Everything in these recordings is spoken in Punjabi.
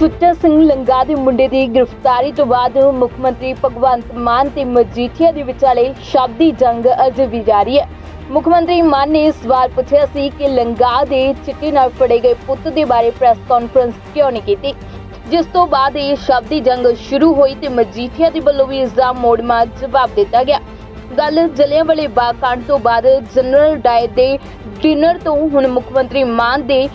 ਸੁੱਚਾ ਸਿੰਘ ਲੰਗਾ ਦੇ ਮੁੰਡੇ ਦੀ ਗ੍ਰਿਫਤਾਰੀ ਤੋਂ ਬਾਅਦ ਮੁੱਖ ਮੰਤਰੀ ਭਗਵੰਤ ਮਾਨ ਤੇ ਮਜੀਠੀਆ ਦੇ ਵਿਚਾਲੇ ਸ਼ਬਦੀ ਜੰਗ ਅਜੇ ਵੀ ਜਾਰੀ ਹੈ। ਮੁੱਖ ਮੰਤਰੀ ਮਾਨ ਨੇ ਸਵਾਲ ਪੁੱਛਿਆ ਸੀ ਕਿ ਲੰਗਾ ਦੇ ਚਿੱਟੇ ਨਾਲ ਫੜੇ ਗਏ ਪੁੱਤ ਦੇ ਬਾਰੇ ਪ੍ਰੈਸ ਕਾਨਫਰੰਸ ਕਿਉਂ ਨਹੀਂ ਕੀਤੀ? ਜਿਸ ਤੋਂ ਬਾਅਦ ਇਹ ਸ਼ਬਦੀ ਜੰਗ ਸ਼ੁਰੂ ਹੋਈ ਤੇ ਮਜੀਠੀਆ ਦੇ ਵੱਲੋਂ ਵੀ ਇਸ ਦਾ ਮੋੜਮਾ ਜਵਾਬ ਦਿੱਤਾ ਗਿਆ। ਗੱਲ ਜਲਿਆਂਵਾਲੇ ਬਾਗ ਕਾਂਡ ਤੋਂ ਬਾਅਦ ਜਨਰਲ ਡਾਇਰ ਦੇ ਡਿਨਰ ਤੋਂ ਹੁਣ ਮੁੱਖ ਮੰਤਰੀ ਮਾਨ ਦੇ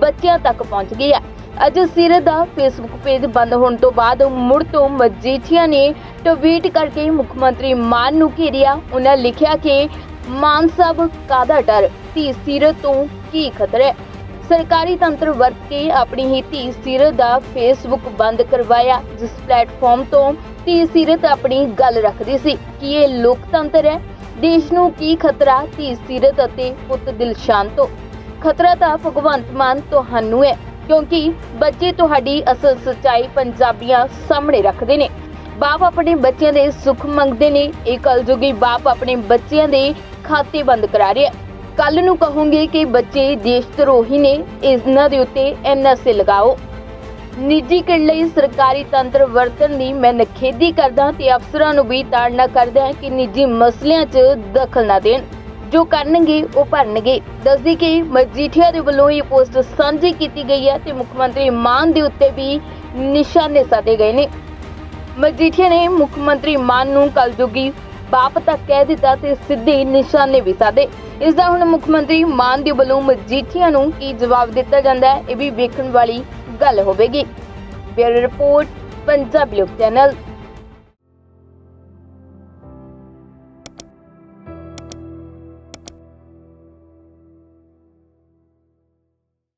ਬੱਚਿਆਂ ਤੱਕ ਪਹੁੰਚ ਗਈ ਹੈ। ਅੱਜ ਸੀਰਤ ਦਾ ਫੇਸਬੁੱਕ ਪੇਜ ਬੰਦ ਹੋਣ ਤੋਂ ਬਾਅਦ ਮੁੜ ਤੋਂ ਮਜੀਠੀਆ ਨੇ ਟਵੀਟ ਕਰਕੇ ਮੁੱਖ ਮੰਤਰੀ ਮਾਨ ਨੂੰ ਘੇਰਿਆ। ਉਹਨਾਂ ਲਿਖਿਆ ਕਿ ਮਾਨ ਸਾਹਿਬ ਕਾਦਾ ਡਰ? ਧੀ ਸੀਰਤ ਤੋਂ ਕੀ ਖਤਰਾ ਸਰਕਾਰੀ ਤੰਤਰ ਵਰਤ ਕੇ ਆਪਣੀ ਹੀ ਧੀ ਸੀਰਤ ਦਾ ਫੇਸਬੁੱਕ ਬੰਦ ਕਰਵਾਇਆ। ਜਿਸ ਪਲੇਟਫਾਰਮ ਤੋਂ ਧੀ ਸੀਰਤ ਆਪਣੀ ਗੱਲ ਰੱਖਦੀ ਸੀ ਕਿ ਇਹ ਲੋਕਤੰਤਰ ਹੈ। ਦੇਸ਼ ਨੂੰ ਕੀ ਖਤਰਾ? ਧੀ ਸੀਰਤ ਅਤੇ ਪੁੱਤ ਦਿਲਸ਼ਾਨ ਤੋਂ ਖਤਰਾ ਤਾਂ ਭਗਵੰਤ ਮਾਨ ਤੁਹਾਨੂੰ ਹੈ। ਕਿਉਂਕਿ ਬੱਚੇ ਤੁਹਾਡੀ ਅਸਲ ਸੱਚਾਈ ਪੰਜਾਬੀਆਂ ਸਾਹਮਣੇ ਰੱਖਦੇ ਨੇ। ਬਾਪ ਆਪਣੇ ਬੱਚਿਆਂ ਦੇ ਸੁੱਖ ਮੰਗਦੇ ਨੇ। ਇਹ ਕਲਯੁਗੀ ਬਾਪ ਆਪਣੇ ਬੱਚਿਆਂ ਦੇ ਖਾਤੇ ਬੰਦ ਕਰਾ ਰਿਹਾ ਕੱਲ ਨੂੰ ਕਹੋਗੇ ਕਿ ਬੱਚੇ ਦੇਸ਼ ਧਰੋਹੀ ਨੇ। ਇਹਨਾਂ ਦੇ ਉੱਤੇ ਐਨਐਸਏ ਲਗਾਓ। ਨਿੱਜੀ ਕਰਨ ਲਈ ਸਰਕਾਰੀ ਤੰਤਰ ਵਰਤਣ ਦੀ ਮੈਂ ਨਖੇਦੀ ਕਰਦਾ ਤੇ ਅਫਸਰਾਂ ਨੂੰ ਵੀ ਤਾੜਨਾ ਕਰਦਾ ਕਿ ਨਿੱਜੀ ਮਸਲਿਆਂ 'ਚ ਦਖਲ ਨਾ ਦੇਣ। ਜੋ ਕਰਨਗੇ, ਉਹ ਭਰਨਗੇ। ਦੱਸਦੀ ਕਿ ਮਜੀਠੀਆ ਦੇ ਵੱਲੋਂ ਇਹ ਪੋਸਟ ਸਾਂਝੀ ਕੀਤੀ ਗਈ ਹੈ ਤੇ ਮੁੱਖ ਮੰਤਰੀ ਮਾਨ ਦੇ ਉੱਤੇ ਵੀ ਨਿਸ਼ਾਨੇ ਸਾਧੇ ਗਏ ਨੇ। ਮਜੀਠੀਆ ਨੇ ਮੁੱਖ ਮੰਤਰੀ ਮਾਨ ਨੂੰ ਕਲਯੁਗੀ ਬਾਪ ਤੱਕ ਕਹਿ ਦਿੱਤਾ ਤੇ ਸਿੱਧੇ ਨਿਸ਼ਾਨੇ ਵੀ ਸਾਧੇ। ਇਸ ਦਾ ਹੁਣ ਮੁੱਖ ਮੰਤਰੀ ਮਾਨ ਦੇ ਵੱਲੋਂ ਮਜੀਠੀਆ ਨੂੰ ਕੀ ਜਵਾਬ ਦਿੱਤਾ ਜਾਂਦਾ ਹੈ, ਇਹ ਵੀ ਵੇਖਣ ਵਾਲੀ ਗੱਲ ਹੋਵੇਗੀ। ਬਿਊਰੋ ਰਿਪੋਰਟ, ਪੰਜਾਬੀ ਲੋਕ ਚੈਨਲ।